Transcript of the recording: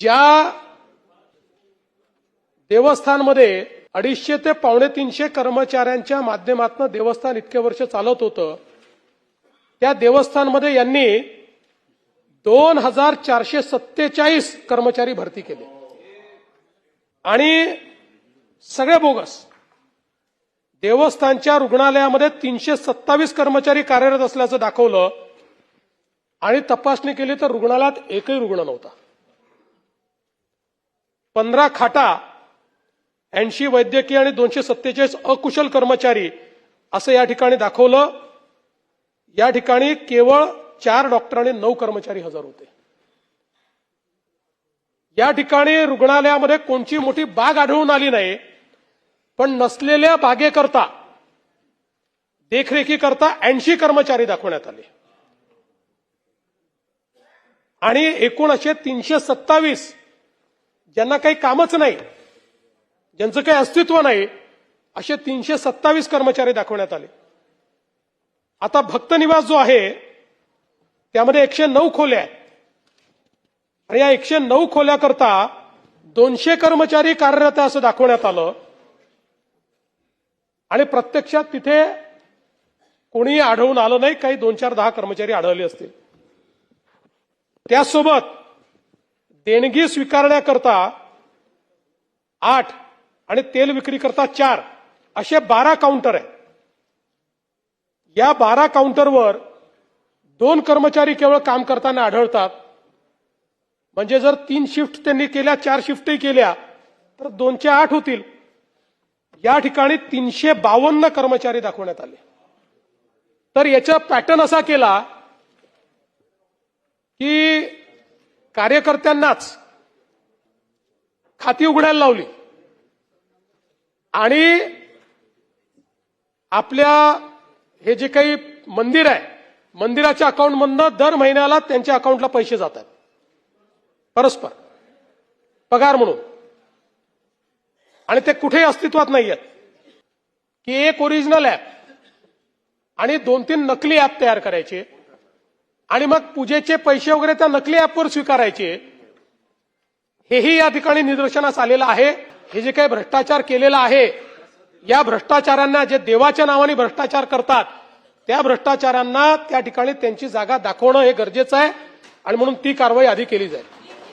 ज्या देवस्थानमध्ये अडीचशे ते पावणे तीनशे कर्मचाऱ्यांच्या माध्यमातून देवस्थान इतके वर्ष चालत होतं त्या देवस्थानमध्ये यांनी दोन हजार चारशे सत्तेचाळीस कर्मचारी भरती केले. आणि सगळे बोगस. देवस्थानच्या रुग्णालयामध्ये तीनशे सत्तावीस कर्मचारी कार्यरत असल्याचं दाखवलं. आणि तपासणी केली तर रुग्णालयात एकही रुग्ण नव्हता. पंधरा खाटा ऐंशी वैद्यकीय आणि दोनशे सत्तेचाळीस अकुशल कर्मचारी असं या ठिकाणी दाखवलं. या ठिकाणी केवळ चार डॉक्टर आणि नऊ कर्मचारी हजर होते. या ठिकाणी रुग्णालयामध्ये कोणची मोठी बाग आढळून आली नाही पण नसलेल्या बागेकरता देखरेखीकरता ऐंशी कर्मचारी दाखवण्यात आले. आणि एकूण असे तीनशे सत्तावीस ज्यांना काही कामच नाही ज्यांचं काही अस्तित्व नाही असे तीनशे सत्तावीस कर्मचारी दाखवण्यात आले. आता भक्त निवास जो आहे त्यामध्ये एकशे नऊ खोल्या आहेत. आणि या एकशे नऊ खोल्याकरता दोनशे कर्मचारी कार्यरत आहे असं दाखवण्यात आलं. आणि प्रत्यक्षात तिथे कोणीही आढळून आलं नाही काही दोन चार दहा कर्मचारी आढळले असतील. त्यासोबत देणगी स्वीकारण्याकरता आठ आणि तेल विक्री करता चार असे बारा काउंटर आहे या बारा काउंटरवर दोन कर्मचारी केवळ काम करताना आढळतात. म्हणजे जर तीन शिफ्ट त्यांनी केल्या चार शिफ्टही केल्या तर दोनशे आठ होतील. या ठिकाणी तीनशे बावन्न कर्मचारी दाखवण्यात आले. तर याचा पॅटर्न असा केला की कार्यकर्त्यांनाच खाती उघडायला लावली. आणि आपल्या हे जे काही मंदिर आहे मंदिराच्या अकाउंटमधनं दर महिन्याला त्यांच्या अकाउंटला पैसे जातात. परस्पर. पगार म्हणून. आणि ते कुठेही अस्तित्वात नाही आहेत की एक ओरिजिनल ऍप आणि दोन तीन नकली ऍप तयार करायचे. आणि मग पूजेचे पैसे वगैरे त्या नकली ऍपवर स्वीकारायचे. हेही या ठिकाणी निदर्शनास आलेलं आहे. हे जे काही भ्रष्टाचार केलेला आहे या भ्रष्टाचारांना जे देवाच्या नावाने भ्रष्टाचार करतात त्या भ्रष्टाचारांना त्या ठिकाणी त्यांची जागा दाखवणं हे गरजेचं आहे आणि म्हणून ती कारवाई आधी केली जाईल.